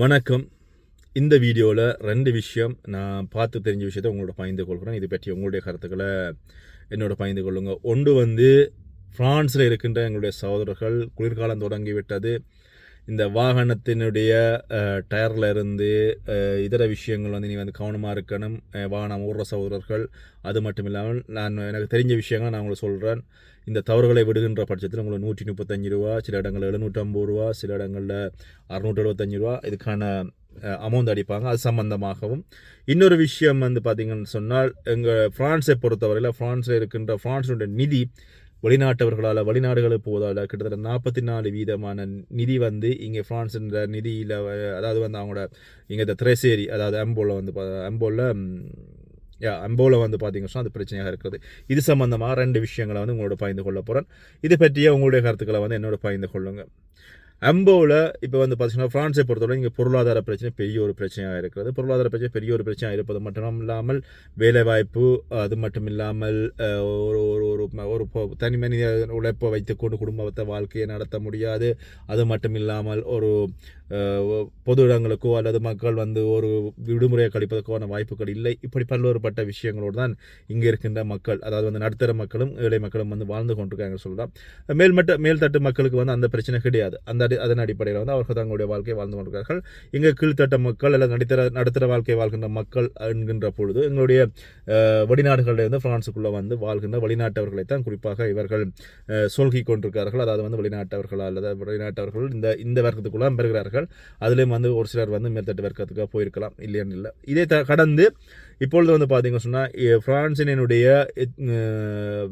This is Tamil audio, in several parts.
வணக்கம். இந்த வீடியோவில் ரெண்டு விஷயம் நான் பார்த்து தெரிஞ்ச விஷயத்தை உங்களோட பகிர்ந்து கொள்கிறேன். இது பற்றி உங்களுடைய கருத்துக்களை என்னோட பகிர்ந்து கொள்ளுங்கள் ஒன்று வந்து ஃப்ரான்ஸில் இருக்கின்ற எங்களுடைய சகோதரர்கள் குளிர்காலம் தொடங்கி விட்டது இந்த வாகனத்தினுடைய டயரில் டயர்ல இருந்து இதர விஷயங்கள் வந்து நீ வந்து கவனமாக இருக்கணும். வாகனம் ஓடுற சகோதரர்கள் அது மட்டும் இல்லாமல் நான் எனக்கு தெரிஞ்ச விஷயங்கள் நான் உங்களுக்கு சொல்கிறேன் இந்த தவறுகளை விடுகின்ற பட்சத்தில் உங்களுக்கு நூற்றி முப்பத்தஞ்சு ரூபா சில இடங்களில் எழுநூற்றம்பது ரூபா சில இடங்களில் அறுநூற்றி எழுபத்தஞ்சு ரூபா இதுக்கான அமௌண்ட் அடிப்பாங்க. அது சம்பந்தமாகவும். இன்னொரு விஷயம் வந்து பார்த்தீங்கன்னு சொன்னால் எங்கள் ஃப்ரான்ஸை பொறுத்தவரையில் ஃப்ரான்ஸில் இருக்கின்ற ஃப்ரான்ஸுடைய நிதி வெளிநாட்டவர்களால் வெளிநாடுகளுக்கு போவதால் கிட்டத்தட்ட நாற்பத்தி நாலு வீதமான நிதி வந்து இங்கே ஃப்ரான்ஸுன்ற நிதியில் அதாவது வந்து அவங்களோட இங்கே இந்த திரைசேரி அதாவது அம்போவில் வந்து அம்போவில் யா அம்போவில் வந்து பார்த்தீங்கன்னா அது பிரச்சனையாக இருக்கிறது இது சம்மந்தமாக ரெண்டு விஷயங்களை வந்து உங்களோட பகிர்ந்து கொள்ள போகிறேன் இது பற்றிய உங்களுடைய கருத்துக்களை வந்து என்னோட பகிர்ந்து கொள்ளுங்கள் அம்போவில் இப்போ வந்து பார்த்தீங்கன்னா ஃப்ரான்ஸை பொறுத்தவரை இங்கே பொருளாதார பிரச்சனை பெரிய ஒரு பிரச்சனையாக இருக்கிறது. பொருளாதார பிரச்சனை பெரிய ஒரு பிரச்சனையாக இருப்பது மட்டும் இல்லாமல் வேலைவாய்ப்பு அது மட்டும் இல்லாமல் ஒரு ஒரு ஒரு ஒரு தனி மனித உழைப்பை வைத்துக்கொண்டு குடும்பத்தை வாழ்க்கையை நடத்த முடியாது. அது மட்டும் இல்லாமல் ஒரு பொது இடங்களுக்கோ அல்லது மக்கள் வந்து ஒரு விடுமுறையை கழிப்பதற்கான வாய்ப்புகள் இல்லை. இப்படி பல்வேறுபட்ட விஷயங்களோடு தான் இங்கே இருக்கின்ற மக்கள் அதாவது வந்து நடுத்தர மக்களும் ஏழை மக்களும் வந்து வாழ்ந்து கொண்டிருக்காங்க சொல்லலாம். மேல்மட்ட மேல்தட்டு மக்களுக்கு வந்து அந்த பிரச்சனை கிடையாது. அந்த அடி அதன் அடிப்படையில் வந்து அவர்கள் தங்களுடைய வாழ்க்கையை வாழ்ந்து கொண்டிருக்கிறார்கள். இங்கே கீழ்த்தட்ட மக்கள் அல்லது நடுத்தர நடுத்தர வாழ்க்கை வாழ்கின்ற மக்கள் என்கின்ற பொழுது எங்களுடைய வெளிநாடுகளிலிருந்து வெளிநாடுகளில் பிரான்ஸுக்குள்ளே வந்து வாழ்கின்ற வெளிநாட்டவர்களை தான் குறிப்பாக இவர்கள் சொல்கி கொண்டிருக்கிறார்கள். அதாவது வந்து வெளிநாட்டவர்கள் அல்லது வெளிநாட்டவர்கள் இந்த இந்த வர்க்கத்துக்குள்ளே பெறுகிறார்கள். அதுலேயும் வந்து ஒரு சிலர் வந்து மேல்தட்டு வர்க்கத்துக்கு போயிருக்கலாம் இல்லைன்னு இல்லை. இதை த கடந்து இப்பொழுது வந்து பார்த்தீங்கன்னு சொன்னால் ஃப்ரான்சினுடைய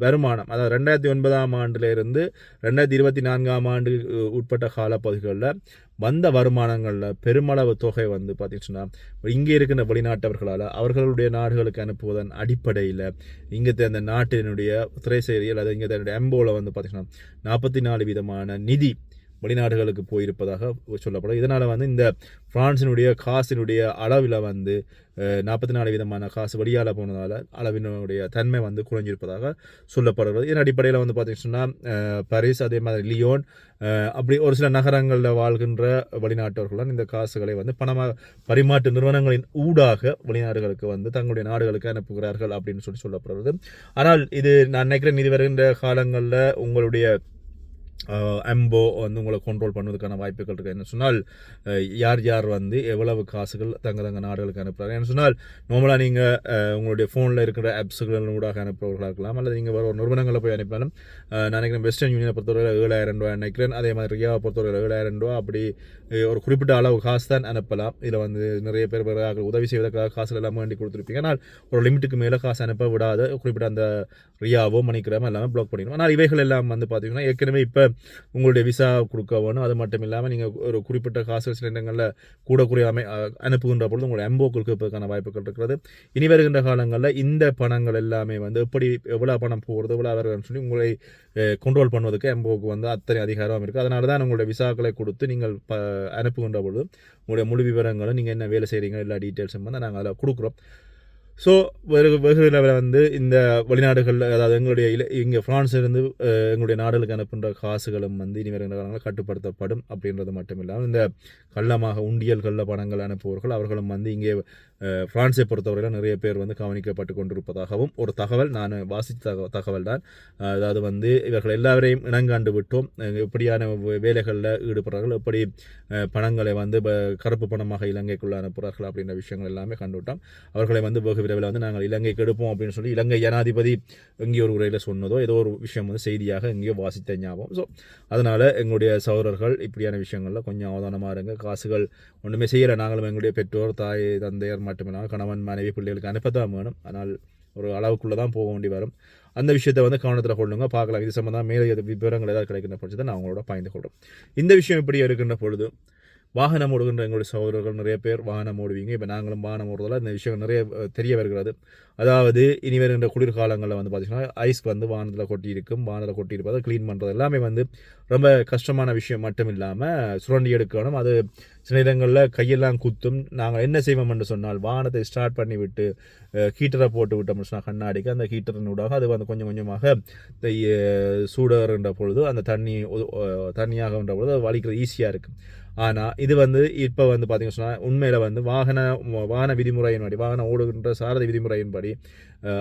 வருமானம் அதாவது ரெண்டாயிரத்தி ஒன்பதாம் ஆண்டுலேருந்து ரெண்டாயிரத்தி இருபத்தி நான்காம் ஆண்டு உட்பட்ட காலப்பகுதிகளில் வந்த வருமானங்களில் பெருமளவு தொகை வந்து பார்த்திங்கன்னு சொன்னால் இங்கே இருக்கின்ற வெளிநாட்டவர்களால் அவர்களுடைய நாடுகளுக்கு அனுப்புவதன் அடிப்படையில் இங்கே அந்த நாட்டினுடைய திரைசேரி அல்லது இங்கே தன்னுடைய எம்போவில் வந்து பார்த்தீங்கன்னா நாற்பத்தி நாலு விதமான நிதி வெளிநாடுகளுக்கு போயிருப்பதாக சொல்லப்படும். இதனால் வந்து இந்த பிரான்சினுடைய காசினுடைய அளவில் வந்து நாற்பத்தி நாலு விதமான காசு வெளியால் போனதால் அளவினுடைய தன்மை வந்து குறைஞ்சிருப்பதாக சொல்லப்படுகிறது. இதன் அடிப்படையில் வந்து பார்த்திங்கன்னா சொன்னால் பாரிஸ் அதே மாதிரி லியோன் அப்படி ஒரு சில நகரங்களில் வாழ்கின்ற வெளிநாட்டவர்களுடன் இந்த காசுகளை வந்து பணமாக பரிமாற்று நிறுவனங்களின் ஊடாக வெளிநாடுகளுக்கு வந்து தங்களுடைய நாடுகளுக்கு அனுப்புகிறார்கள் அப்படின்னு சொல்லி சொல்லப்படுறது ஆனால் இது நான் நினைக்கிறேன் இது வருகின்ற காலங்களில் உங்களுடைய அம்போ வந்து உங்களை கண்ட்ரோல் பண்ணுவதற்கான வாய்ப்புகள் இருக்குது என்ன சொன்னால் யார் யார் வந்து எவ்வளவு காசுகள் தங்க தங்க நாடுகளுக்கு அனுப்புகிறாங்க என்ன சொன்னால் நார்மலாக நீங்கள் உங்களுடைய ஃபோனில் இருக்கிற ஆப்ஸுகள் ஊடாக அனுப்புறவர்களாக இருக்கலாம். அல்லது நீங்கள் வேறு ஒரு நிறுவனங்களை போய் அனுப்பினாலும் நான் நினைக்கிறேன் வெஸ்டர்ன் யூனியனை பொறுத்தவரை ஏழாயிரம் ரூபா நினைக்கிறேன். அதே மாதிரி ரியாவை பொறுத்தவரை ஏழாயிரம் ரூபா அப்படி ஒரு குறிப்பிட்ட அளவு காசு தான் அனுப்பலாம். இதில் வந்து நிறைய பேர் உதவி செய்வதற்காக காசுகள் எல்லாம் வேண்டி கொடுத்துருப்பீங்க. ஆனால் ஒரு லிமிட்டுக்கு மேலே காசு அனுப்ப விடாத. குறிப்பிட்ட அந்த ரியாவோ மணிக்கிராமோ எல்லாமே பிளாக் பண்ணிடும். ஆனால் இவைகள் எல்லாம் வந்து பார்த்தீங்கன்னா ஏற்கனவே இப்போ உங்களுடைய விசா கொடுக்க வேணும். அது மட்டும் இல்லாமல் நீங்கள் ஒரு குறிப்பிட்ட காசு சில இடங்களில் கூட குறைய அமை அனுப்புகின்ற பொழுது உங்களுடைய எம்போக்கள் கேட்பதற்கான வாய்ப்புகள் இருக்கிறது. இனி வருகின்ற காலங்களில் இந்த பணங்கள் எல்லாமே வந்து எப்படி எவ்வளோ பணம் போகிறது எவ்வளோ வருதுன்னு சொல்லி உங்களை கண்ட்ரோல் பண்ணுவதற்கு எம்போக்கு வந்து அத்தனை அதிகாரம் இருக்குது அதனால தான் உங்களுடைய விசாக்களை கொடுத்து நீங்கள் ப அனுப்புகின்ற பொழுது உங்களுடைய முழு விவரங்களும் நீங்கள் என்ன வேலை செய்கிறீங்க எல்லா டீட்டெயில்ஸும் வந்து நாங்கள் அதில் கொடுக்குறோம். ஸோ வெகு வெகு லெவலில் வந்து இந்த வெளிநாடுகளில் அதாவது எங்களுடைய இல இங்கே ஃப்ரான்ஸிலிருந்து எங்களுடைய நாடுகளுக்கு அனுப்புகின்ற காசுகளும் வந்து இனி வருகின்ற காலங்களில் கட்டுப்படுத்தப்படும் அப்படின்றது மட்டும் இல்லாமல் இந்த கள்ளமாக உண்டியல்களில் பணங்கள் அனுப்புபவர்கள் அவர்களும் வந்து இங்கே ஃப்ரான்ஸை பொறுத்தவரையில் நிறைய பேர் வந்து கவனிக்கப்பட்டு கொண்டிருப்பதாகவும் ஒரு தகவல் நான் வாசித்த தக தகவல் தான். அதாவது வந்து இவர்கள் எல்லாவரையும் இனங்காண்டு விட்டோம். எப்படியான வே- வேலைகளில் ஈடுபடுறார்கள் எப்படி பணங்களை வந்து கருப்பு பணமாக இலங்கைக்குள்ளே அனுப்புகிறார்கள் அப்படின்ற விஷயங்கள் எல்லாமே கண்டுவிட்டோம். அவர்களை வந்து வெகு விரைவில் வந்து நாங்கள் இலங்கைக்கு எடுப்போம் அப்படின்னு சொல்லி இலங்கை ஜனாதிபதி எங்கேயோ ஒரு உரையில் சொன்னதோ ஏதோ ஒரு விஷயம் வந்து செய்தியாக எங்கேயோ வாசித்த ஞாபகம். ஸோ அதனால் எங்களுடைய சௌரர்கள் இப்படியான விஷயங்களில் கொஞ்சம் அவதானமாக இருங்க. காசுகள் ஒன்றுமே செய்யலை. நாங்களும் எங்களுடைய பெற்றோர் தாய் தந்தையர் மட்டுமில்லாமல் கணவன் மனைவி பிள்ளைகளுக்கு அனுப்பத்தான் வேணும். ஆனால் ஒரு அளவுக்குள்ளே தான் போக வேண்டி வரும். அந்த விஷயத்தை வந்து கவனத்தில் கொள்ளுங்க. பார்க்கலாம். இது சம்மந்தம் மேலே விவரங்கள் ஏதாவது கிடைக்கின்ற பட்சத்தை நான் அவங்களோட பயந்து கொள்கிறோம் இந்த விஷயம் இப்படி இருக்கின்ற பொழுது வாகனம் ஓடுகின்ற எங்களுடைய சகோதரர்கள் நிறைய பேர் வாகனம் ஓடுவீங்க. இப்போ நாங்களும் வாகனம் ஓடுறதால இந்த விஷயம் நிறைய தெரிய வருகிறது. அதாவது இனி வருகின்ற குளிர்காலங்களில் வந்து பார்த்திங்கன்னா ஐஸ் வந்து வானத்தில் கொட்டி இருக்கும் வானத்தில் கொட்டி இருப்பதை க்ளீன் பண்ணுறது எல்லாமே வந்து ரொம்ப கஷ்டமான விஷயம் மட்டும் இல்லாமல் சுரண்டி எடுக்கணும். அது சில இடங்களில் கையெல்லாம் குத்தும். நாங்கள் என்ன செய்வோம்னு சொன்னால் வாகனத்தை ஸ்டார்ட் பண்ணி விட்டு ஹீட்டரை போட்டு விட்டோம்னு சொன்னால் கண்ணாடிக்கு அந்த ஹீட்டரின் ஊடாக அது வந்து கொஞ்சம் கொஞ்சமாக இந்த அஹ், பொழுது அந்த தண்ணி தண்ணியாகன்ற பொழுது அது வலிக்கிறது ஈஸியாக இருக்குது ஆனால் இது வந்து இப்போ வந்து பார்த்தீங்கன்னு சொன்னால் உண்மையில் வந்து வாகன வாகன விதிமுறையின்படி வாகனம் ஓடுகின்ற சாரதி விதிமுறையின்படி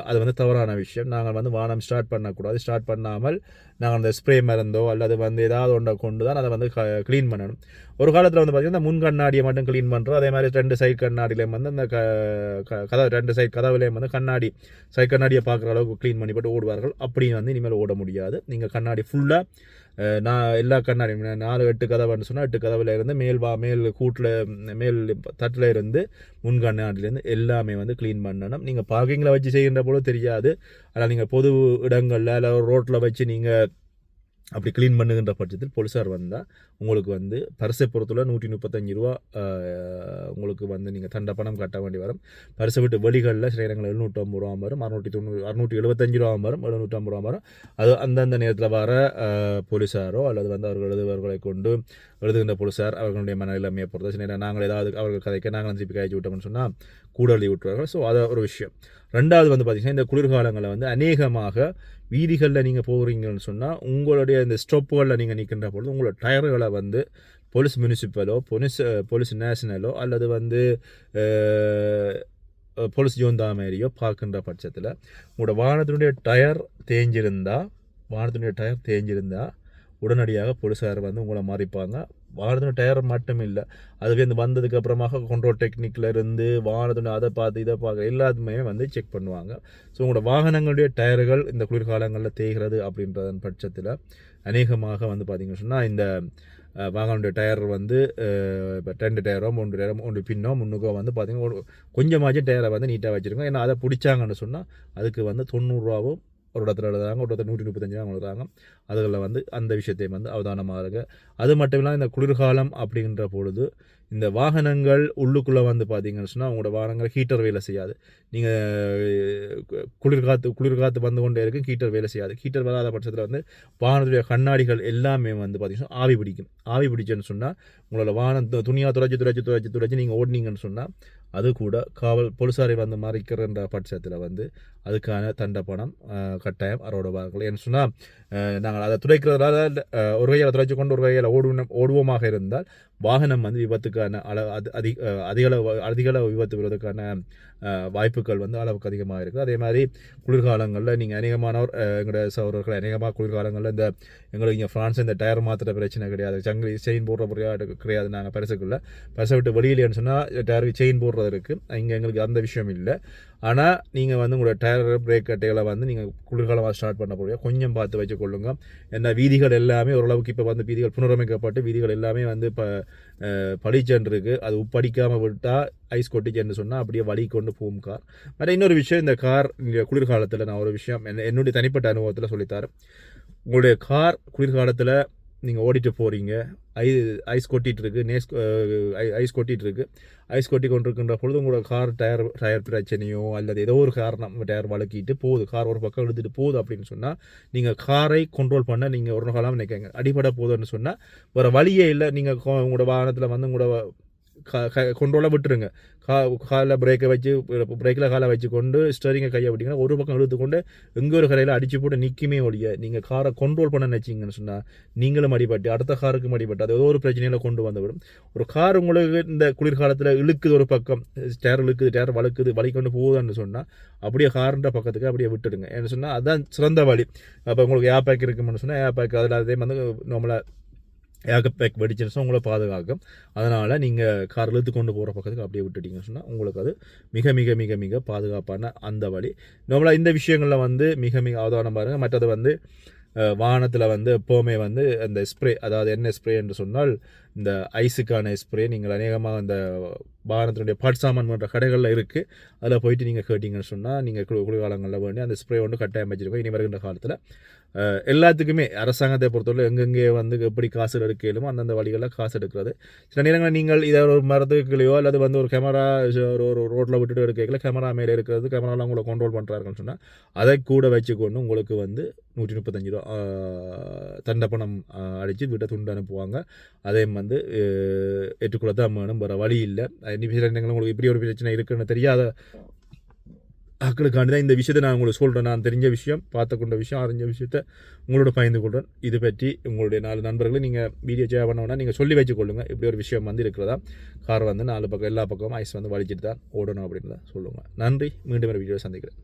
அது வந்து தவறான விஷயம். நாங்கள் வந்து வாகனம் ஸ்டார்ட் பண்ணக்கூடாது. ஸ்டார்ட் பண்ணாமல் நாங்கள் அந்த ஸ்ப்ரே மருந்தோ அல்லது வந்து ஏதாவது ஒன்றை கொண்டு தான் அதை வந்து க்ளீன் பண்ணணும். ஒரு காலத்தில் வந்து பார்த்திங்கன்னா இந்த முன் கண்ணாடியை மட்டும் க்ளீன் பண்ணுறோம் அதே மாதிரி ரெண்டு சைட் கண்ணாடியிலையும் வந்து அந்த க க- கதவு ரெண்டு சைட் கதவுலேயும் வந்து கண்ணாடி சைட் கண்ணாடியை பார்க்குற அளவுக்கு க்ளீன் பண்ணி போட்டு ஓடுவார்கள். அப்படி வந்து இனிமேல் ஓட முடியாது. நீங்கள் கண்ணாடி ஃபுல்லாக நான் எல்லா கண்ணாடியும் நாலு எட்டு கதவுன்னு சொன்னால் எட்டு கதவில் இருந்து மேல் வா மேல் கூட்டில் மேல் தட்டில் இருந்து முன் கண்ணாடிலேருந்து எல்லாமே வந்து க்ளீன் பண்ணணும். நீங்கள் பார்க்கிங்கில் வச்சு செய்கின்ற போல தெரியாது. ஆனால் நீங்கள் பொது இடங்களில் இல்லை ரோட்டில் வச்சு நீங்கள் அப்படி க்ளீன் பண்ணுகின்ற பட்சத்தில் போலீஸார் வந்தால் உங்களுக்கு வந்து பரிசை பொறுத்தவரை நூற்றி முப்பத்தஞ்சு ரூபா உங்களுக்கு வந்து நீங்கள் தண்ட பணம் கட்ட வேண்டி வரும். பரிசை விட்டு வெளிகளில் சில இடங்கள் எழுநூற்றம்பது ரூபா வரும். அறுநூற்றி தொண்ணூறு அறுநூற்றி எழுபத்தஞ்சு ரூபா வரும். எழுநூற்றம்பது ரூபா வரும். அது அந்தந்த நேரத்தில் வர போலீஸாரோ அல்லது வந்து அவர்கள் எழுதுபவர்களை கொண்டு எழுதுகின்ற போலீஸார் அவர்களுடைய மனநிலைமையை பொறுத்த சின்ன நாங்கள் ஏதாவது அவர்கள் கதைக்க நாங்கள் திருப்பி காய்ச்சி விட்டோம்னு சொன்னால் கூட எழுதி விட்டுருவார்கள் ஸோ அது ஒரு விஷயம். ரெண்டாவது வந்து பார்த்திங்கன்னா இந்த குளிர்காலங்களில் வந்து அநேகமாக வீதிகளில் நீங்கள் போகிறீங்கன்னு சொன்னால் உங்களுடைய இந்த ஸ்டோப்புகளில் நீங்கள் நிற்கின்ற பொழுது உங்களோட டயர்களை வந்து போலீஸ் முனிசிபலோ போலீஸ் போலீஸ் நேஷனலோ அல்லது வந்து போலீஸ் ஜோந்தா மாதிரியோ பார்க்கின்ற பட்சத்தில் உங்களோட வாகனத்தினுடைய டயர் தேஞ்சிருந்தா வாகனத்தினுடைய டயர் தேஞ்சிருந்தா உடனடியாக போலீஸார் வந்து உங்களை மாறிப்பாங்க வாகனத்தினுடைய டயர் மட்டும் இல்லை. அதுவே இந்த வந்ததுக்கு அப்புறமாக கண்ட்ரோல் டெக்னிக்கில் இருந்து வாகனத்தினுடைய அதை பார்த்து இதை பார்க்க எல்லாத்துமே வந்து செக் பண்ணுவாங்க. ஸோ உங்களோட வாகனங்களுடைய டயர்கள் இந்த குளிர்காலங்களில் தேய்கிறது அப்படின்றதன் பட்சத்தில் அநேகமாக வந்து பார்த்திங்கன்னு சொன்னால் இந்த வாகனோட டயர் வந்து இப்போ ரெண்டு டயரோ மூன்று டயரோ மூன்று பின்னோ முன்னுக்கோ வந்து பார்த்தீங்கன்னா ஒரு கொஞ்சமாச்சும் டயரை வந்து நீட்டாக வச்சுருக்கோம். ஏன்னா அதை பிடிச்சாங்கன்னு சொன்னால் அதுக்கு வந்து தொண்ணூறுரூவாவும் ஒரு இடத்துல எழுதுறாங்க ஒரு இடத்துல நூற்றி முப்பத்தஞ்சு ரூபா எழுதுறாங்க அதுகளில் வந்து அந்த விஷயத்தையும் வந்து அவதானமாக இருக்குது அது மட்டும் இல்லாமல் இந்த குளிர்காலம் அப்படின்ற பொழுது இந்த வாகனங்கள் உள்ளுக்குள்ளே வந்து பார்த்தீங்கன்னு சொன்னால் உங்களோட வாகனங்கள் ஹீட்டர் வேலை செய்யாது. நீங்கள் குளிர்காத்து குளிர்காத்து வந்து கொண்டே இருக்கும் ஹீட்டர் வேலை செய்யாது. ஹீட்டர் வராத பட்சத்தில் வந்து வாகனத்துடைய கண்ணாடிகள் எல்லாமே வந்து பார்த்தீங்கன்னா ஆவி பிடிக்கும். ஆவி பிடிச்சேன்னு சொன்னால் உங்களோட வாகனம் துணியாக துடைச்சி துடைச்சி துடைச்சி துடைச்சி நீங்கள் ஓடினீங்கன்னு சொன்னால் அது கூட காவல் போலீஸாரை வந்து மறைக்கிறன்ற பட்சத்தில் வந்து அதுக்கான தண்ட பணம் கட்டாயம் அறோடுவார்கள் ஏன்னு சொன்னால் நாங்கள் அதை துடைக்கிறதால ஒரு கையில் துடைச்சி கொண்டு ஒரு கையில் ஓடுவோம் ஓடுவோமாக இருந்தால் வாகனம் வந்து விபத்துக்கான அள அது அதிக அஹ், அதிக அளவு அதிக அளவு விபத்து வருவதற்கான வாய்ப்புகள் வந்து அளவுக்கு அதிகமாக இருக்குது அதே மாதிரி குளிர்காலங்களில் நீங்கள் அநேகமானவர் அஹ், எங்களோட சகோதரர்கள் அநேகமாக குளிர்காலங்களில் இந்த எங்களுக்கு இங்கே ஃப்ரான்ஸ் இந்த டயர் மாற்றுற பிரச்சனை கிடையாது. சங்கிலி செயின் போடுற முறையாக கிடையாது நாங்கள் பரிசுக்குள்ள. பரிசை விட்டு வெளியிலேன்னு சொன்னால் டயருக்கு செயின் போடுறது இருக்குது இங்கே எங்களுக்கு அந்த விஷயம் இல்லை. ஆனால் நீங்கள் வந்து உங்களோட டயர் பிரேக் கட்டைகளை வந்து நீங்கள் குளிர்காலமாக ஸ்டார்ட் பண்ண போறியா கொஞ்சம் பார்த்து வச்சுக்கொள்ளுங்க ஏன்னா வீதிகள் எல்லாமே ஓரளவுக்கு இப்போ வந்து வீதிகள் புனரமைக்கப்பட்டு வீதிகள் எல்லாமே வந்து இப்போ படிச்சன் இருக்கு. அது உப்படிக்காமல் விட்டால் ஐஸ் கொட்டிச்சேன்னு சொன்னால் அப்படியே வழி கொண்டு போகும் கார். மற்ற இன்னொரு விஷயம் இந்த கார் இந்த குளிர்காலத்தில் நான் ஒரு விஷயம் என்ன- என்னுடைய தனிப்பட்ட அனுபவத்தில் சொல்லித்தரேன். உங்களுடைய கார் குளிர்காலத்தில் நீங்கள் ஓடிட்டு போகிறீங்க ஐ ஐஸ் கொட்டிட்டு நேஸ் ஐ- ஐஸ் கொட்டிட்டு ஐஸ் கொட்டி கொண்டிருக்கின்ற பொழுது உங்களோட கார் டயர் டயர் பிரச்சனையோ அல்லது ஏதோ ஒரு காரணம் டயர் வளக்கிட்டு போகுது கார் ஒரு பக்கம் எழுதிட்டு போகுது அப்படின்னு சொன்னால் நீங்கள் காரை கண்ட்ரோல் பண்ண நீங்கள் ஒரு காலம் நினைக்கிறீங்க அடிபட போகுதுன்னு சொன்னால் வேறு வழியே இல்லை. நீங்கள் உங்களோட வாகனத்தில் வந்து உங்களோட கொண்டோல விட்டுருங்க. கா காலில் பிரேக்கை வச்சு பிரேக்கில் காலை வச்சு கொண்டு ஸ்டரிங்கை கையை விட்டிங்கன்னா ஒரு பக்கம் இழுத்து கொண்டு எங்கே ஒரு கரையில் அடிச்சு போட்டு நிற்குமே ஒழிய நீங்கள் காரை கண்ட்ரோல் பண்ண நினச்சிங்கன்னு சொன்னால் நீங்களும் அடிபட்டு அடுத்த காருக்கு அடிபட்டு அது ஏதோ ஒரு பிரச்சனையில் கொண்டு வந்து விடும் ஒரு கார் உங்களுக்கு இந்த குளிர்காலத்தில் இழுக்குது ஒரு பக்கம் டயர் இழுக்குது டயர் வழுக்குது வழி கொண்டு போகுதுன்னு சொன்னால் அப்படியே கார்ன்ற பக்கத்துக்கு அப்படியே விட்டுடுங்க. ஏன்னு சொன்னால் அதுதான் சிறந்த வழி. அப்போ உங்களுக்கு ஏர் பேக் இருக்குன்னு சொன்னால் ஏர் பேக் அதில் அதே வந்து நம்மளை ஏர் பேக் வெடிச்சிருச்சுன்னா உங்களை பாதுகாக்கும். அதனால் நீங்கள் கார் இழுத்து கொண்டு போகிற பக்கத்துக்கு அப்படியே விட்டுட்டீங்கன்னு சொன்னால் உங்களுக்கு அது மிக மிக மிக மிக பாதுகாப்பான அந்த வழி. நம்மள இந்த விஷயங்களில் வந்து மிக மிக அவதானம் பாருங்கள் மற்றது வந்து வாகனத்தில் வந்து எப்போவுமே வந்து அந்த ஸ்ப்ரே அதாவது என்ன ஸ்ப்ரே என்று சொன்னால் இந்த ஐஸுக்கான ஸ்ப்ரே நீங்கள் அநேகமாக அந்த வாகனத்தினுடைய பாட் சாமான் போன்ற கடைகளில் இருக்குது அதில் போயிட்டு நீங்கள் கேட்டிங்கன்னு சொன்னால் நீங்கள் குளிர் குளிர்காலங்களில் வேண்டி அந்த ஸ்ப்ரே ஒன்று கட்டாயம் வச்சிருக்கோம். இனி வருகின்ற காலத்தில் எல்லாத்துக்குமே அரசாங்கத்தை பொறுத்தவரை எங்கெங்கே வந்து எப்படி காசு எடுக்கலுமோ அந்தந்த வழிகளில் காசு எடுக்கிறது. சில நேரங்களில் நீங்கள் இதை ஒரு மரத்துக்குள்ளையோ அல்லது வந்து ஒரு கேமரா ஒரு ஒரு ரோட்டில் விட்டுட்டு எடுக்கல கேமரா மேலே இருக்கிறது கேமராலாம் உங்களை கண்ட்ரோல் பண்ணுறாருன்னு சொன்னால் அதை கூட வச்சுக்கொண்டு உங்களுக்கு வந்து நூற்றி முப்பத்தஞ்சு ரூபா தண்டப்பணம் பணம் அடித்து வீட்டை துண்டு அனுப்புவாங்க. அதே வந்து ஏற்றுக்கொள்ள தான் வேணும் வேறு வழி இல்லை. இனி சில நேரங்களில் உங்களுக்கு இப்படி ஒரு பிரச்சனை இருக்குன்னு தெரியாத ஆக்களுக்காண்டி தான் இந்த விஷயத்தை நான் உங்களுக்கு சொல்கிறேன் நான் தெரிஞ்ச விஷயம் பார்த்து கொண்ட விஷயம் அறிஞ்ச விஷயத்த உங்களோட பகிர்ந்து கொள்கிறேன் இது பற்றி உங்களுடைய நாலு நண்பர்களை நீங்கள் வீடியோ ஷேர் பண்ணோன்னா நீங்கள் சொல்லி வச்சுக்கொள்ளுங்கள் இப்படி ஒரு விஷயம் வந்து இருக்கிறதா? கார் வந்து நாலு பக்கம் எல்லா பக்கமும் ஐஸ் வந்து வலிச்சிட்டு தான் ஓடணும் அப்படின்னு தான் சொல்லுவாங்க நன்றி. மீண்டும் ஒரு வீடியோ சந்திக்கிறேன்.